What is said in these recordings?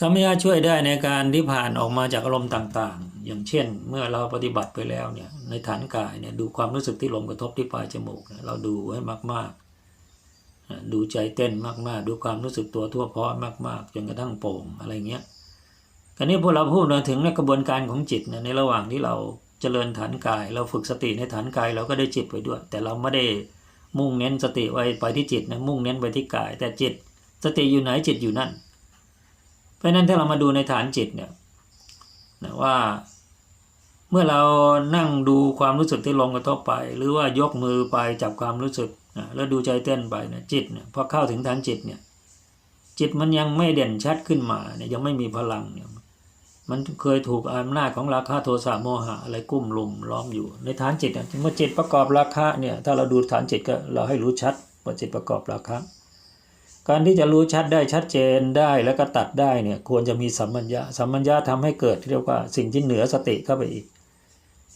สัมยาช่วยได้ในการที่ผ่านออกมาจากอารมณ์ต่างๆ อย่างเช่น เมื่อเราปฏิบัติไปแล้วเนี่ยในฐานกายเนี่ยดูความรู้สึกที่ลมกระทบที่ปลายจมูกเราดูให้มากๆ ดูใจเต้นมากๆ ดูความรู้สึกตัวทั่วพร้อมมากๆจนกระทั่งโป่งอะไรเงี้ยคราวนี้พวกเราพูดมาถึงในกระบวนการของจิตเนี่ยในระหว่างที่เราเจริญฐานกาย เราฝึกสติในฐานกายเราก็ได้จิตไปด้วย แต่เราไม่ได้มุ่งเน้นสติไว้ไปที่จิตนะมุ่งเน้นไปที่กาย แต่จิตสติอยู่ไหนจิตอยู่นั่น เพราะนั้นถ้าเรามาดูในฐานจิตเนี่ยนะว่าเมื่อเรานั่งดูความรู้สึกที่ลงกระทบไป หรือว่ายกมือไปจับความรู้สึกนะแล้วดูใจเต้นไปเนี่ยจิตเนี่ยพอเข้าถึงฐานจิตเนี่ยจิตมันยังไม่เด่นชัดขึ้นมาเนี่ยยังไม่มีพลังเนี่ยมันเคยถูกอำนาจของราคะโทสะโมหะอะไรกุ้มลุมล้อมอยู่ ในฐานจิตเนี่ยเมื่อจิตประกอบราคะเนี่ยถ้าเราดูฐานจิตก็เราให้รู้ชัดว่าจิตประกอบราคะ การที่จะรู้ชัดได้ชัดเจนได้แล้วก็ตัดได้เนี่ยควรจะมีสัมมัญญะสัมมัญญะทำให้เกิดที่เรียกว่าสิ่งที่เหนือสติเข้าไปอีก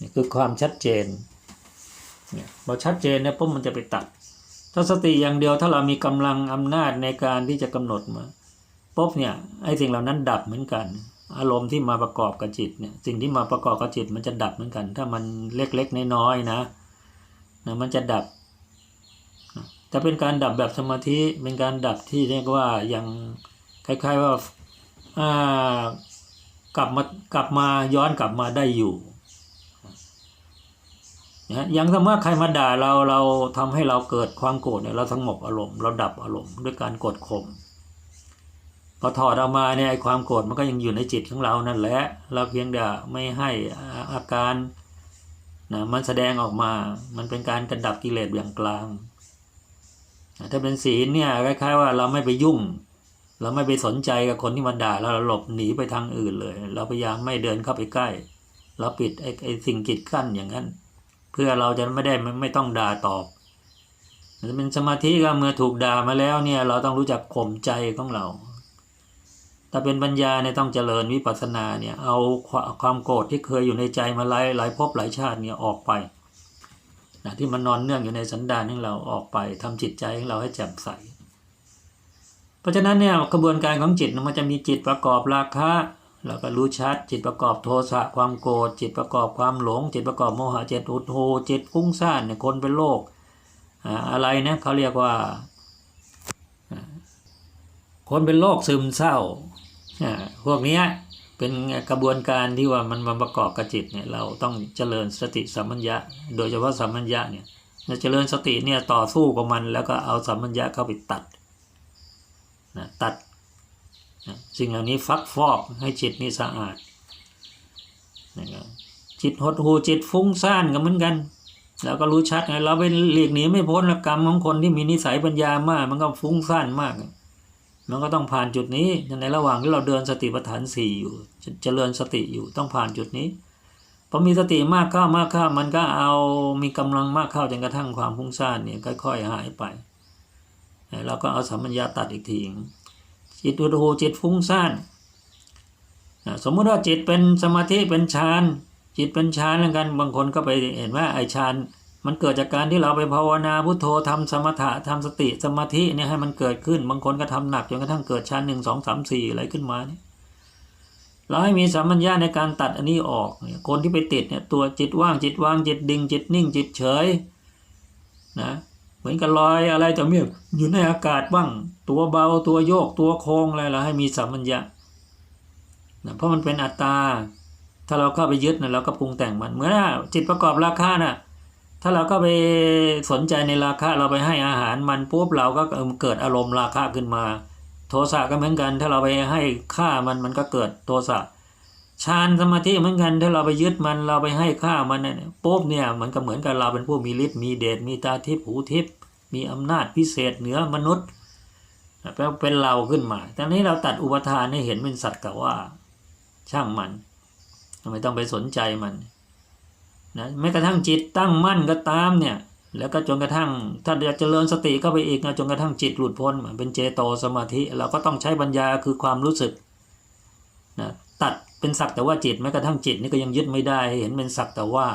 นี่คือความชัดเจนเนี่ยพอชัดเจนเนี่ยปุ๊บมันจะไปตัด ถ้าสติอย่างเดียวถ้าเรามีกำลังอำนาจในการที่จะกำหนดมาปุ๊บเนี่ยไอ้สิ่งเหล่านั้นดับเหมือนกัน อารมณ์ที่มาประกอบกับจิตเนี่ยสิ่งที่มาประกอบกับจิตมันจะดับเหมือนกัน ถ้ามันเล็กๆน้อยๆนะนะมันจะดับ จะเป็นการดับแบบสมาธิเป็นการดับที่เรียกว่ายังคล้าย ๆว่าอ่ากลับมากลับมาย้อนกลับมาได้อยู่นะอย่างสมมติว่าใครมาด่าเราเราทำให้เราเกิดความโกรธเนี่ยเราสงบอารมณ์เราดับอารมณ์ด้วยการกดข่มพอถอดออกมาเนี่ยไอ้ความโกรธมันก็ยังอยู่ในจิตของเรานั่นแหละเราเพียงแต่ไม่ให้อาอาการนะมันแสดงออกมา มันเป็นการกระดับกิเลสอย่างกลาง ถ้าเป็นศีลเนี่ยคล้ายๆว่าเราไม่ไปยุ่ง เราไม่ไปสนใจกับคนที่มาด่าเราเราหลบหนีไปทางอื่นเลย เราพยายามไม่เดินเข้าไปใกล้ เราปิดไอ้ไอ้สิ่งกีดกั้นอย่างนั้น เพื่อเราจะไม่ได้ไม่ต้องด่าตอบมันเป็นสมาธิก็เมื่อถูกด่ามาแล้วเนี่ยเราต้องรู้จักข่มใจของเรา ถ้าเป็นปัญญาเนี่ยต้องเจริญวิปัสสนาเนี่ยเอาความความโกรธที่เคยอยู่ในใจมาหลายหลายภพหลายชาติเนี่ยออกไป นะที่มันนอนเนื่องอยู่ในสันดานของเราออกไปทำจิตใจของเราให้แจ่มใส เพราะฉะนั้นเนี่ยกระบวนการของจิตมันจะมีจิตประกอบราคะเราก็รู้ชัดจิตประกอบโทสะความโกรธจิตประกอบความหลง จิตประกอบโมหะจิตอุทโธจิตฟุ้งซ่านเนี่ยคนเป็นโรคอ่าอะไรนะเขาเรียกว่า คนเป็นโรคซึมเศร้าอ่าพวกนี้ เป็นกระบวนการที่ว่ามันมาประกอบกับจิตเนี่ยเราต้องเจริญสติสัมมัญญะ โดยเฉพาะสัมมัญญะเนี่ยเราเจริญสติเนี่ยต่อสู้กับมัน แล้วก็เอาสัมมัญญะเข้าไปตัดนะตัดนะสิ่งเหล่านี้ฟักฟอกให้จิตนี่สะอาดนะครับจิตหดหูจิตฟุ้งซ่านก็เหมือนกันแล้วก็รู้ชัดไงเราไปหลีกหนีไม่พ้นกกรรมของคนที่มีนิสัยปัญญามาก มันก็ฟุ้งซ่านมาก มันก็ต้องผ่านจุดนี้ในระหว่างที่เราเดินสติปัฏฐานสี่อยู่เจเจริญสติอยู่ต้องผ่านจุดนี้พอมีสติมากเข้ามากเข้ามันก็เอามีกำลังมากเข้าจนกระทั่งความฟุ้งซ่านเนี่ยค่อย ๆ หายไปเราก็เอาสัมมัญญาตัดอีกทีจิตอุดหูจิตฟุ้งซ่านสมมุติว่าจิตเป็นสมาธิเป็นฌานจิตเป็นฌานแล้วกันบางคนก็ไปเห็นว่าไอฌาน มันเกิดจากการที่เราไปภาวนาพุทโธทำสมถะทำสติสมาธิเนี่ยให้มันเกิดขึ้น บางคนก็ทำหนักจนกระทั่งเกิดฌานหนึ่งสองสามสี่อะไรขึ้นมาเนี่ยเราให้มีสัมมัญญาในการตัดอันนี้ออกเนี่ยคนที่ไปติดเนี่ยตัวจิตว่างจิตว่างจิตดิ่งจิตนิ่งจิตเฉยนะเหมือนกับลอยอะไรจะมีออยู่ในอากาศบ้าง ตัวเบาตัวโยกตัวโค้งอะไรเราให้มีสัมมัญญานะเพราะมันเป็นอัตตา ถ้าเราเข้าไปยึดนะเราก็ปรุงแต่งมันเหมือนจิตประกอบราคาน่ะ ถ้าเราก็ไปสนใจในราคาเราไปให้อาหารมันปุ๊บเราก็เกิดอารมณ์ราคาขึ้นมา โทสะก็เหมือนกัน ถ้าเราไปให้ค่ามันมันก็เกิดโทสะฌานสมาธิเหมือนกันถ้าเราไปยึดมันเราไปให้ค่ามันเนี่ยปุ๊บเนี่ยมันก็เหมือนกับเราเป็นผู้มีฤทธิ์มีเดชมีตาทิพย์หูทิพย์มีอำนาจพิเศษเหนือมนุษย์แปลว่าเป็นเราขึ้นมาตอนนี้เราตัดอุปทานให้เห็นเป็นสัตว์กับว่า ช่างมันไม่ต้องไปสนใจมัน นะแม้กระทั่งจิตตั้งมั่นก็ตามเนี่ยแล้วก็จนกระทั่งถ้าอยากเจริญสติเข้าไปอีกนะจนกระทั่งจิตหลุดพ้นเป็นเจโตสมาธิ เราก็ต้องใช้ปัญญาคือความรู้สึกนะตัดเป็นสักแต่ว่าจิตแม้กระทั่งจิตนี่ก็ยังยึดไม่ได้เห็นเป็นสักแต่ว่า